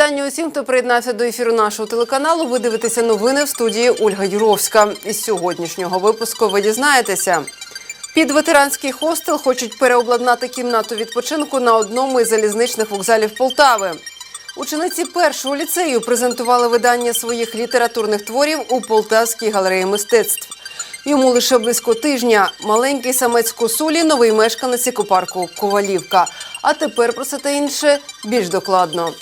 вітання усім, хто приєднався до ефіру нашого телеканалу. Ви дивитеся новини в студії Ольга Юровська. Із сьогоднішнього випуску ви дізнаєтеся. Під ветеранський хостел хочуть переобладнати кімнату відпочинку на одному із залізничних вокзалів Полтави. Учениці першого ліцею презентували видання своїх літературних творів у Полтавській галереї мистецтв. Йому лише близько тижня. Маленький самець косулі новий мешканець екопарку Ковалівка. А тепер про це та інше більш докладно.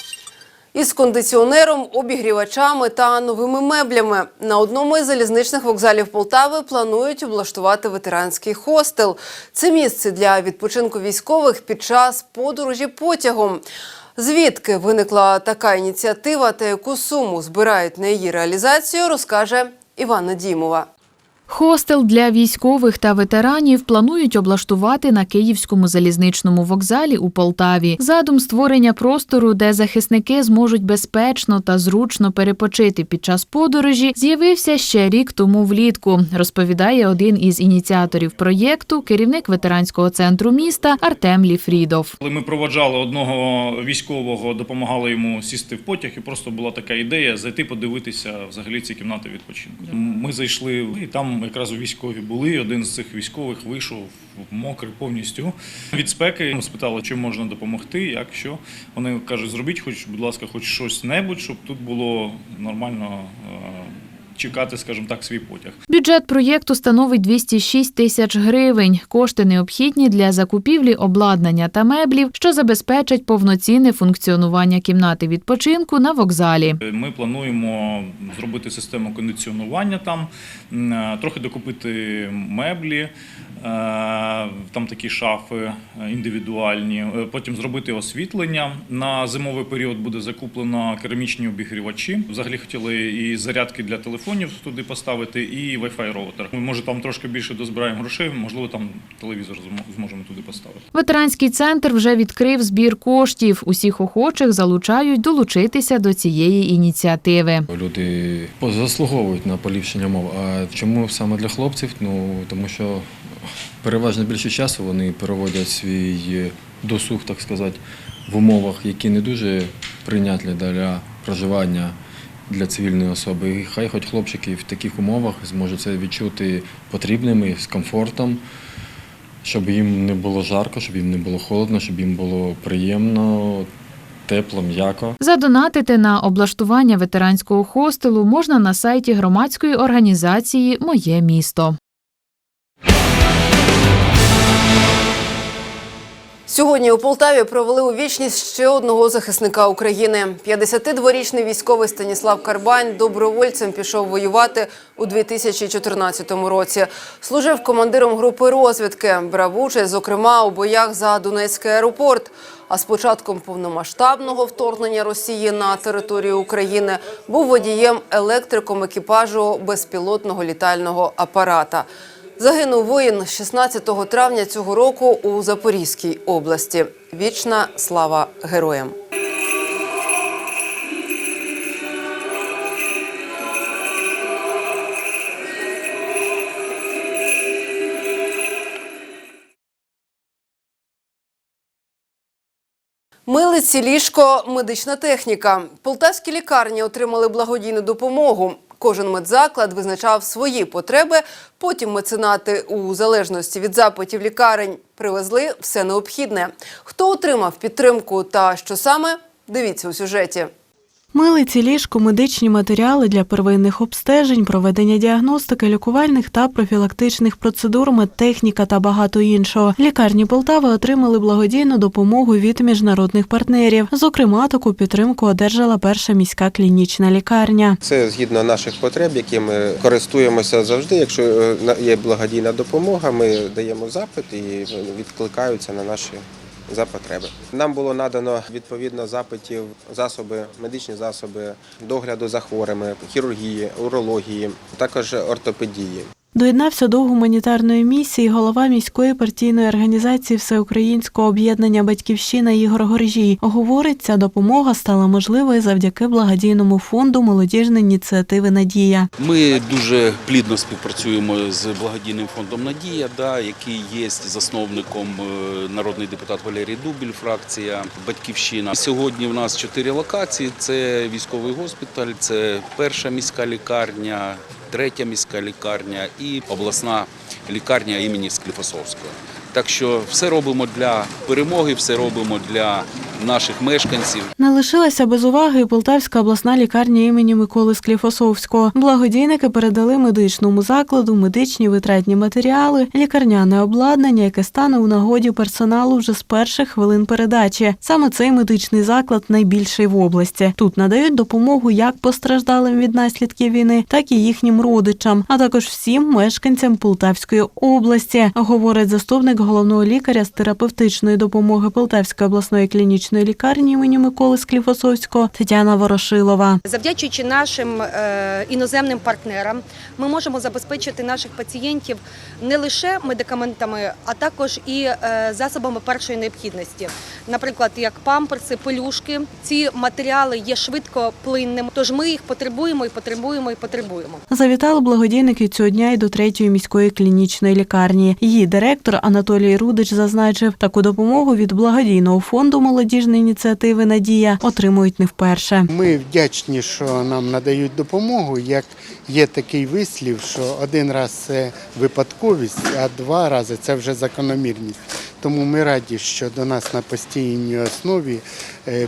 Із кондиціонером, обігрівачами та новими меблями на одному із залізничних вокзалів Полтави планують облаштувати ветеранський хостел. Це місце для відпочинку військових під час подорожі потягом. Звідки виникла така ініціатива та яку суму збирають на її реалізацію, розкаже Івана Дімова. Хостел для військових та ветеранів планують облаштувати на Київському залізничному вокзалі у Полтаві. Задум створення простору, де захисники зможуть безпечно та зручно перепочити під час подорожі, з'явився ще рік тому влітку. Розповідає один із ініціаторів проєкту, керівник ветеранського центру міста Артем Ліфрідов. Коли ми проводжали одного військового, допомагали йому сісти в потяг, і просто була така ідея зайти подивитися взагалі ці кімнати відпочинку. Ми зайшли, і там якраз у військові були. Один з цих військових вийшов мокрий повністю від спеки. Спитали, чим можна допомогти, як що. Вони кажуть, зробіть, хоч, будь ласка, хоч щось небудь, щоб тут було нормально. Е, Чекати, скажімо так, свій потяг. Бюджет проєкту становить 206 тисяч гривень. Кошти необхідні для закупівлі обладнання та меблів, що забезпечать повноцінне функціонування кімнати відпочинку на вокзалі. Ми плануємо зробити систему кондиціонування там, е, трохи докупити меблі, е, там такі шафи е, індивідуальні. Е, Потім зробити освітлення. На зимовий період буде закуплено керамічні обігрівачі. Взагалі хотіли і зарядки для телефонів туди поставити, і Wi-Fi роутер. Ми може там трошки більше дозбираємо грошей, можливо, там телевізор змо- зможемо туди поставити. Ветеранський центр вже відкрив збір коштів. Усіх охочих залучають долучитися до цієї ініціативи. Люди заслуговують на поліпшення умов. А чому саме для хлопців? Ну тому що переважно більше часу вони проводять свій досуг, так сказати, в умовах, які не дуже прийнятні для проживання для цивільної особи. І хай хоч хлопчики в таких умовах зможуть це відчути потрібними з комфортом, щоб їм не було жарко, щоб їм не було холодно, щоб їм було приємно, тепло, м'яко. Задонатити на облаштування ветеранського хостелу можна на сайті громадської організації Моє місто. Сьогодні у Полтаві провели у вічність ще одного захисника України. 52-річний військовий Станіслав Карбань добровольцем пішов воювати у 2014 році. Служив командиром групи розвідки, брав участь, зокрема, у боях за Донецький аеропорт. А з початком повномасштабного вторгнення Росії на територію України був водієм електриком екіпажу безпілотного літального апарата. Загинув воїн 16 травня цього року у Запорізькій області. Вічна слава героям. Милиці, ліжко, медична техніка. Полтавські лікарні отримали благодійну допомогу. Кожен медзаклад визначав свої потреби. Потім меценати у залежності від запитів лікарень привезли все необхідне. Хто отримав підтримку та що саме? Дивіться у сюжеті. Милиці, ліжко, медичні матеріали для первинних обстежень, проведення діагностики, лікувальних та профілактичних процедур, медтехніка та багато іншого. Лікарні Полтави отримали благодійну допомогу від міжнародних партнерів. Зокрема, таку підтримку одержала перша міська клінічна лікарня. Це згідно наших потреб, які ми користуємося завжди. Якщо е, є благодійна допомога, ми даємо запит і відкликаються на наші за потреби. Нам було надано відповідно запитів засоби, медичні засоби, догляду за хворими, хірургії, урології, також ортопедії. Доєднався до гуманітарної місії голова міської партійної організації Всеукраїнського об'єднання Батьківщина Ігор Горжій. Говорить, ця допомога стала можливою завдяки благодійному фонду молодіжної ініціативи Надія. Ми дуже плідно співпрацюємо з благодійним фондом Надія, да, який є засновником е, народний депутат Валерій Дубіль, фракція Батьківщина. Сьогодні в нас чотири локації: це військовий госпіталь, це перша міська лікарня, третя міська лікарня і обласна лікарня імені Скліфосовського. Так що все робимо для перемоги, все робимо для наших мешканців. Не лишилася без уваги Полтавська обласна лікарня імені Миколи Скліфосовського. Благодійники передали медичному закладу медичні витратні матеріали, лікарняне обладнання, яке стане у нагоді персоналу вже з перших хвилин передачі. Саме цей медичний заклад найбільший в області. Тут надають допомогу як постраждалим від наслідків війни, так і їхнім родичам, а також всім мешканцям Полтавської області, говорить заступник головного лікаря з терапевтичної допомоги Полтавської обласної клінічної лікарні імені Миколи Скліфосовського Тетяна Ворошилова. Завдячуючи нашим е, іноземним партнерам, ми можемо забезпечити наших пацієнтів не лише медикаментами, а також і е, засобами першої необхідності, наприклад, як памперси, пелюшки. Ці матеріали є швидкоплинними, тож ми їх потребуємо і потребуємо і потребуємо. Завітали благодійники цього дня і до третьої міської клінічної лікарні. Її директор Анатолій Рудич зазначив, таку допомогу від благодійного фонду молодіжної ініціативи Надія отримують не вперше. Ми вдячні, що нам надають допомогу. Як є такий вислів, що один раз це випадковість, а два рази це вже закономірність. Тому ми раді, що до нас на постійній основі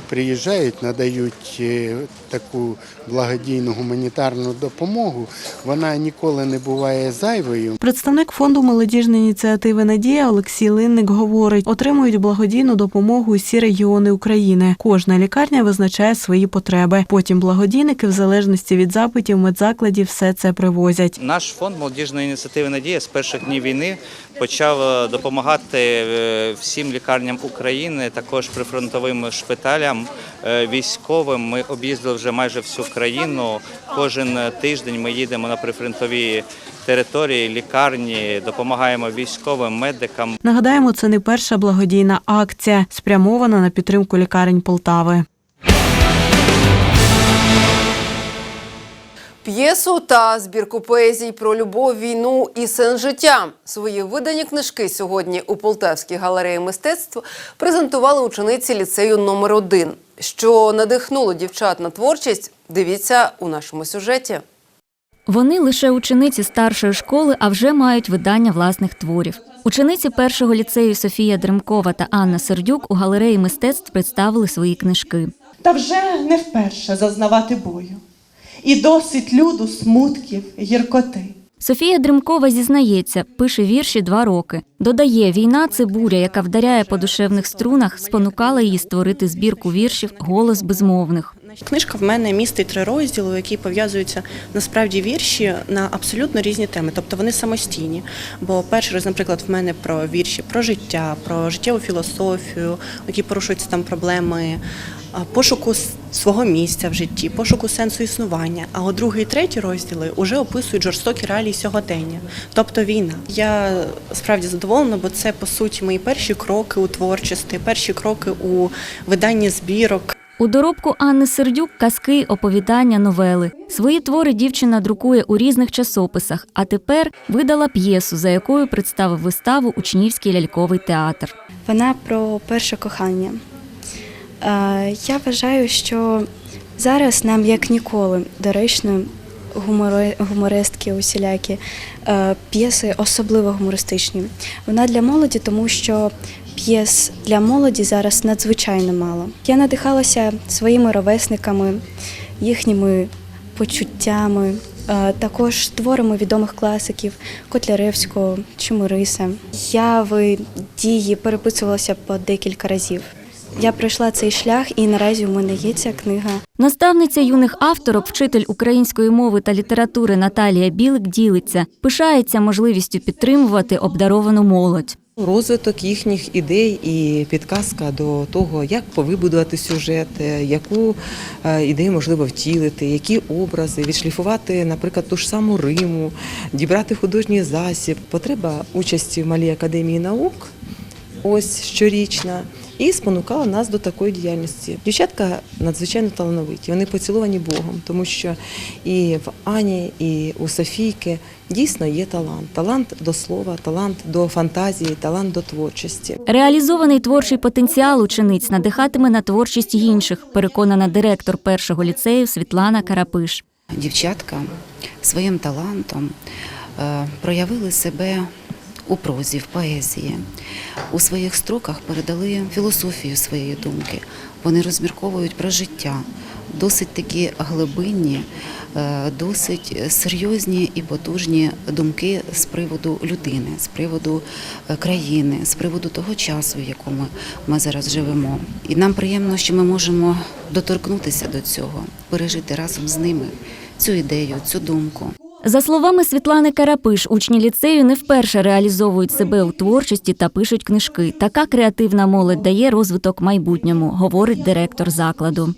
приїжджають, надають е, таку благодійну гуманітарну допомогу. Вона ніколи не буває зайвою. Представник фонду молодіжної ініціативи Надія Олексій Линник говорить, отримують благодійну допомогу усі регіони України. Кожна лікарня визначає свої потреби. Потім благодійники, в залежності від запитів медзакладів, все це привозять. Наш фонд молодіжної ініціативи Надія з перших днів війни почав е, допомагати е, всім лікарням України, також прифронтовим шпиталям, е, військовим. Ми об'їздили вже майже всю країну. Кожен тиждень ми їдемо на прифронтові території, лікарні, допомагаємо військовим, медикам. Нагадаємо, це не перша благодійна акція, спрямована на підтримку лікарень Полтави. П'єсу та збірку поезій про любов, війну і сен життя. Свої видані книжки сьогодні у Полтавській галереї мистецтв презентували учениці ліцею номер 1 Що надихнуло дівчат на творчість, дивіться у нашому сюжеті. Вони лише учениці старшої школи, а вже мають видання власних творів. Учениці першого ліцею Софія Дремкова та Анна Сердюк у галереї мистецтв представили свої книжки. Та вже не вперше зазнавати бою. І досить люду смутків, гіркоти. Софія Дремкова зізнається, пише вірші два роки. Додає, війна це буря, яка вдаряє по душевних струнах, спонукала її створити збірку віршів Голос безмовних. Книжка в мене містить три розділи, які пов'язуються насправді вірші на абсолютно різні теми, тобто вони самостійні. Бо перший роз, наприклад, в мене про вірші про життя, про життєву філософію, які порушуються там проблеми пошуку свого місця в житті, пошуку сенсу існування. А от другий і третій розділи вже описують жорстокі реалії сьогодення, тобто війна. Я справді задоволена, бо це по суті мої перші кроки у творчості, перші кроки у виданні збірок. У доробку Анни Сердюк казки, оповідання, новели. Свої твори дівчина друкує у різних часописах, а тепер видала п'єсу, за якою представив виставу Учнівський ляльковий театр. Вона про перше кохання. Е, Я вважаю, що зараз нам як ніколи доречно гумори, гумористки усілякі, е, п'єси особливо гумористичні. Вона для молоді, тому що п'єс для молоді зараз надзвичайно мало. Я надихалася своїми ровесниками, їхніми почуттями. е, Також творами відомих класиків Котляревського, Чумириса. Я в дії переписувалася по декілька разів. Я пройшла цей шлях, і наразі у мене є ця книга. Наставниця юних авторок, вчитель української мови та літератури Наталія Білик ділиться, пишається можливістю підтримувати обдаровану молодь. Розвиток їхніх ідей і підказка до того, як повибудувати сюжет, е, яку е, ідею можливо втілити, які образи, відшліфувати, наприклад, ту ж саму Риму, дібрати художній засіб. Потреба участі в малій академії наук, ось щорічна, і спонукала нас до такої діяльності. Дівчатка надзвичайно талановиті. Вони поціловані Богом, тому що і в Ані, і у Софійки дійсно є талант. Талант до слова, талант до фантазії, талант до творчості. Реалізований творчий потенціал учениць надихатиме на творчість інших, переконана директор першого ліцею Світлана Карапиш. Дівчатка своїм талантом е, проявили себе у прозі, в поезії. У своїх строках передали філософію своєї думки. Вони розмірковують про життя. Досить такі глибинні, е, досить серйозні і потужні думки з приводу людини, з приводу е, країни, з приводу того часу, в якому ми зараз живемо. І нам приємно, що ми можемо доторкнутися до цього, пережити разом з ними цю ідею, цю думку. За словами Світлани Карапиш, учні ліцею не вперше реалізовують себе у творчості та пишуть книжки. Така креативна молодь дає розвиток майбутньому, говорить директор закладу.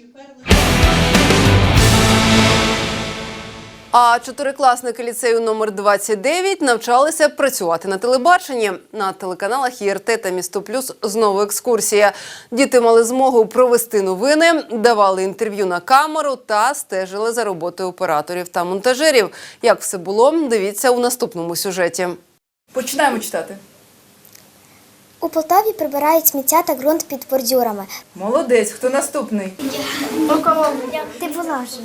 А чотирикласники ліцею номер 29 навчалися працювати на телебаченні. На телеканалах ЄРТ та Місто Плюс знову екскурсія. Діти мали змогу провести новини, давали інтерв'ю на камеру та стежили за роботою операторів та монтажерів. Як все було, дивіться у наступному сюжеті. Починаємо читати. У Полтаві прибирають сміття та ґрунт під бордюрами. Молодець, хто наступний? Ти була вже.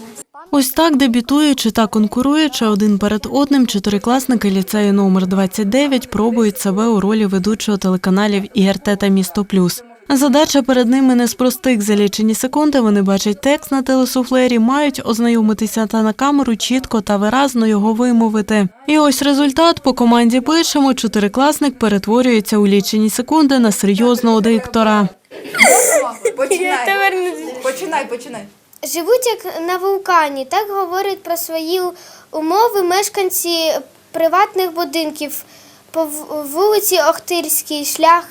Ось так дебютуючи та конкуруючи один перед одним, чотирикласники ліцею номер 29 пробують себе у ролі ведучого телеканалів ІРТ та Місто Плюс. Задача перед ними не з простих за лічені секунди. Вони бачать текст на телесуфлері, мають ознайомитися та на камеру чітко та виразно його вимовити. І ось результат по команді пишемо. Чотирикласник перетворюється у лічені секунди на серйозного диктора. Починай. Починай, починай. Живуть як на вулкані. Так говорять про свої умови мешканці приватних будинків по вулиці Охтирській, шлях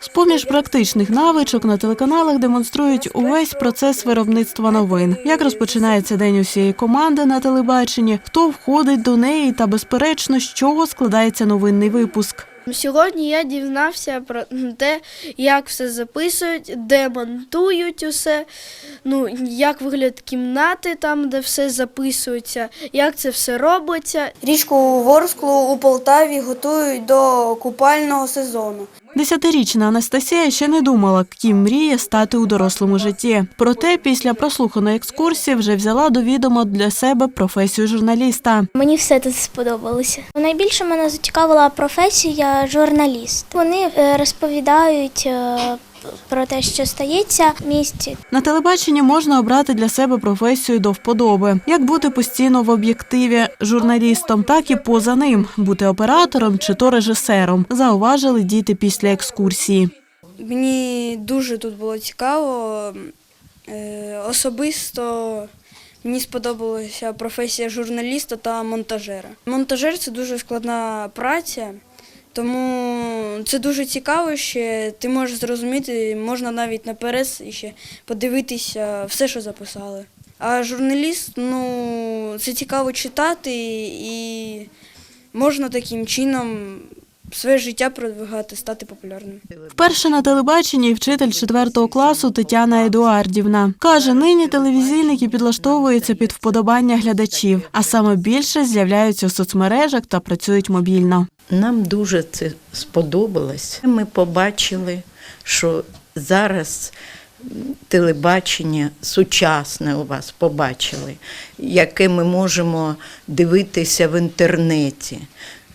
З-поміж практичних навичок на телеканалах демонструють увесь процес виробництва новин. Як розпочинається день усієї команди на телебаченні, хто входить до неї та, безперечно, з чого складається новинний випуск. Сьогодні я дізнався про те, як все записують, де монтують усе, ну, як вигляд кімнати там, де все записується, як це все робиться. Річку Ворсклу у Полтаві готують до купального сезону. Десятирічна Анастасія ще не думала, ким мріє стати у дорослому житті. Проте після прослуханої екскурсії вже взяла до відома для себе професію журналіста. Мені все тут сподобалося. Найбільше мене зацікавила професія журналіст. Вони е, розповідають е, про те, що стається в місті. На телебаченні можна обрати для себе професію до вподоби, як бути постійно в об'єктиві журналістом, так і поза ним, бути оператором чи то режисером. Зауважили діти після екскурсії. Мені дуже тут було цікаво. Е, Особисто мені сподобалася професія журналіста та монтажера. Монтажер це дуже складна праця, тому це дуже цікаво, що ти можеш зрозуміти, можна навіть наперед ще подивитися все, що записали. А журналіст, ну, це цікаво читати і можна таким чином своє життя продвигати, стати популярним. Вперше на телебаченні вчитель 4 класу Тетяна Едуардівна каже, нині телевізійники підлаштовуються під вподобання глядачів, а саме більше з'являються у соцмережах та працюють мобільно. Нам дуже це сподобалось. Ми побачили, що зараз телебачення сучасне у вас побачили, яке ми можемо дивитися в інтернеті.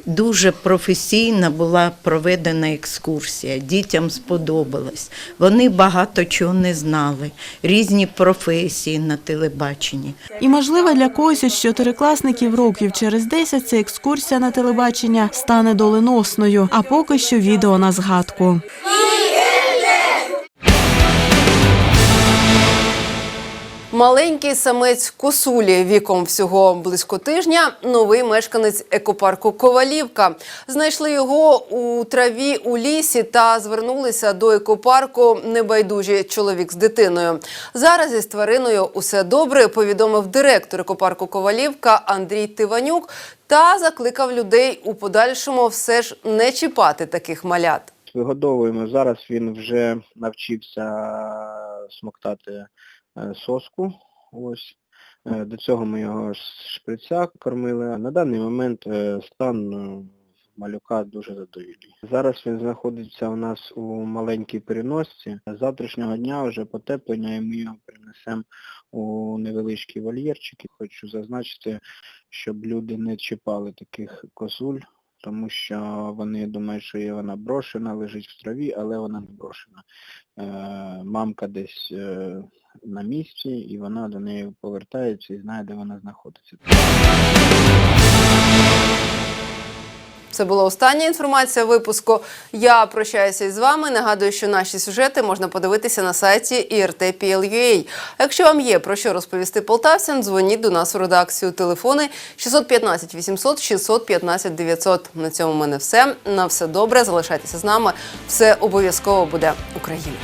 Дуже професійна була проведена екскурсія. Дітям сподобалось. Вони багато чого не знали, різні професії на телебаченні. І можливо для когось із чотирикласників років через 10 ця екскурсія на телебачення стане доленосною, а поки що відео на згадку. Маленький самець косулі віком всього близько тижня. Новий мешканець екопарку Ковалівка. Знайшли його у траві у лісі та звернулися до екопарку небайдужі чоловік з дитиною. Зараз із твариною усе добре. Повідомив директор екопарку Ковалівка Андрій Тиванюк та закликав людей у подальшому все ж не чіпати таких малят. Вигодовуємо. Зараз він вже навчився смоктати соску. Ось. Е, До цього ми його шприця кормили. На даний момент е, стан е, малюка дуже задовільний. Зараз він знаходиться у нас у маленькій переносці. З завтрашнього дня вже потеплення і ми його принесемо у невеличкий вольєрчик. І Хочу зазначити, щоб люди не чіпали таких косуль тому що вони думають, що є вона брошена, лежить в траві, але вона не брошена. Е, мамка десь е, на місці, і вона до неї повертається і знає, де вона знаходиться. Це була остання інформація випуску. Я прощаюся із вами. Нагадую, що наші сюжети можна подивитися на сайті IRT.PL.UA. Якщо вам є про що розповісти полтавцям, дзвоніть до нас у редакцію. Телефони 615 800 615 900. На цьому в мене все. На все добре. Залишайтеся з нами. Все обов'язково буде Україна.